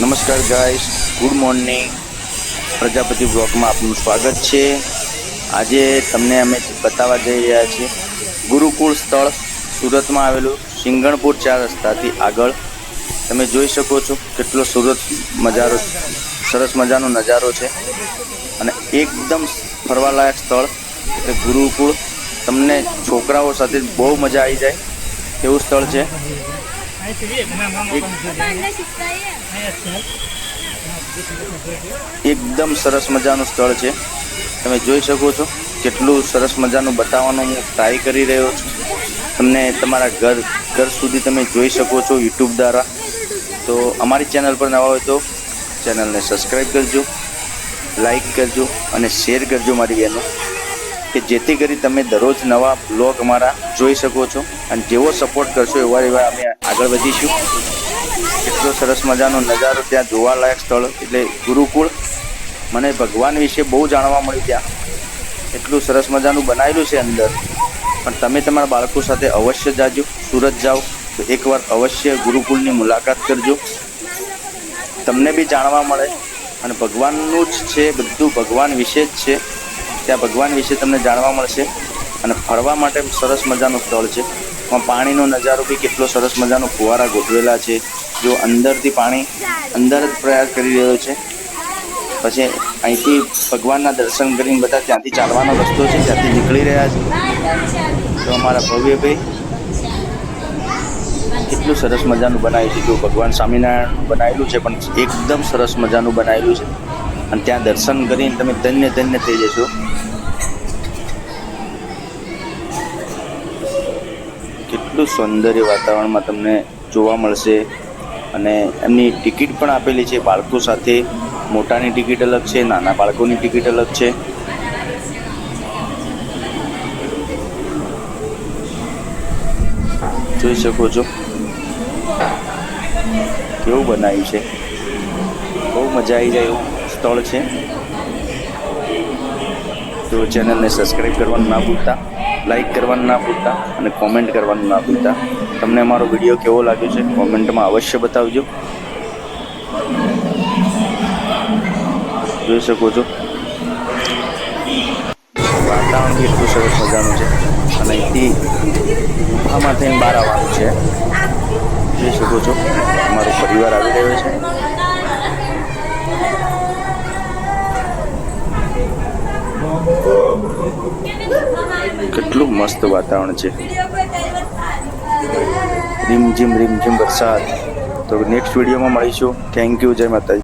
નમસ્કાર guys good morning Prajapati બ્લોગમાં આપનું સ્વાગત છે. આજે તમને અમે બતાવવા જઈ રહ્યા છીએ. ગુરુકુળ સ્થળ સુરતમાં આવેલું સિંગણપુર ચાર રસ્તાથી આગળ. તમે જોઈ શકો છો કેટલો સુરત મજારો, સરસ મજાનો નજારો છે. અને એકદમ ફરવાલાયક સ્થળ એટલે ગુરુકુળ. તમને છોકરાઓ સાથે બહુ મજા આવી જાય. એવું સ્થળ છે. એકદમ સરસ મજાનું સ્થળ છે. તમે જોઈ શકો છો કેટલું સરસ મજાનું બતાવવાનું હું ટ્રાય કરી રહ્યો છું. તમને તમારા ઘર ઘર સુધી તમે જોઈ શકો છો યુટ્યુબ દ્વારા. તો અમારી ચેનલ પર નવા હોય તો ચેનલને સબસ્ક્રાઈબ કરજો લાઈક કરજો અને શેર કરજો મારી બહેનો કે જેથી કરી તમે દરરોજ નવા બ્લોગ અમારા જોઈ શકો છો અને જેવો સપોર્ટ કરશો એવા એવા અમે આગળ વધીશું. એટલો સરસ મજાનો નજારો ત્યાં જોવાલાયક સ્થળ એટલે ગુરુકુળ. મને ભગવાન વિશે બહુ જાણવા મળ્યું ત્યાં. એટલું સરસ મજાનું બનાવેલું છે અંદર. પણ તમે તમારા બાળકો સાથે અવશ્ય જાજો, સુરત જાઓ, તો એકવાર અવશ્ય ગુરુકુળની મુલાકાત કરજો. તમને બી જાણવા મળે. અને ભગવાનનું જ છે, બધું ભગવાન વિશે જ છે. ત્યાં ભગવાન વિશે તમને જાણવા મળશે અને ફરવા માટે સરસ મજાનું સ્થળ છે. એમાં પાણીનો નજારો બી કેટલો સરસ મજાનો ફુવારા ગોઠવેલા છે. જો અંદરથી પાણી અંદર જ પ્રયાસ કરી રહ્યો છે. પછી અહીંથી ભગવાનના દર્શન કરીને બધા ત્યાંથી ચાલવાનો રસ્તો છે, ત્યાંથી નીકળી રહ્યા છે. તો અમારા ભવ્યભાઈ કેટલું સરસ મજાનું બનાવ્યું છે. જો ભગવાન સ્વામિનારાયણનું બનાવેલું છે, પણ એકદમ સરસ મજાનું બનાવેલું છે. અને ત્યાં દર્શન કરીને તમે ધન્ય ધન્ય થઈ જશો. કેટલું સૌંદર્ય વાતાવરણમાં તમને જોવા મળશે. અને એમની ટિકિટ પણ આપેલી છે, બાળકો સાથે. મોટાની ટિકિટ અલગ છે, નાના બાળકોની ટિકિટ અલગ છે. જોઈ શકો છો. કેવું બનાવ્યું છે. બહુ મજા આવી જાય એવું. સ્થળ છે. તો ચેનલને સબસ્ક્રાઈબ કરવાનું ના ભૂલતા લાઈક કરવાનું ના ભૂલતા અને કોમેન્ટ કરવાનું ના ભૂલતા. તમને અમારો વીડિયો કેવો લાગ્યો છે કોમેન્ટમાં અવશ્ય બતાવજો. જોઈ શકો છો. વાતાવરણ બી એટલું સરસ મજાનું છે. અને અહીંથી ગુફામાં થઈને બહાર આવવાનું છે. જોઈ શકો છો. અમારો પરિવાર આવી રહ્યો છે. કેટલું મસ્ત વાતાવરણ છે. રીમઝીમ રીમઝીમ વરસાદ. તો નેક્સ્ટ વિડીયોમાં મળીશું. થેન્ક યુ જય માતાજી.